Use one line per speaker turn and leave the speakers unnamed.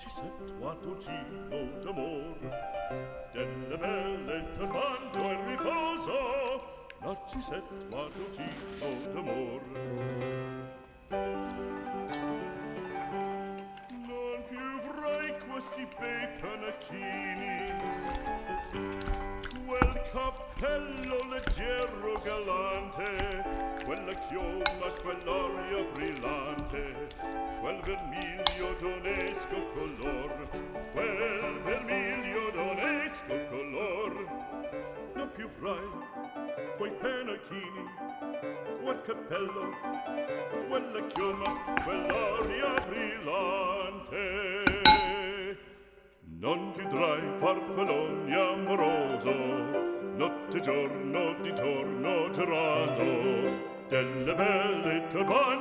ci sento a d'amor delle belle tormento e riposo la ci sento a d'amor non più vorrei questi bei panacchini quel cappello leggero galante quella chioma quell'aria brillante quel vermiglio d'onere quei penachini quel cappello quella chioma quell'aria brillante. Non chiudrai farfalloni amoroso notte giorno di torno girando delle belle turbando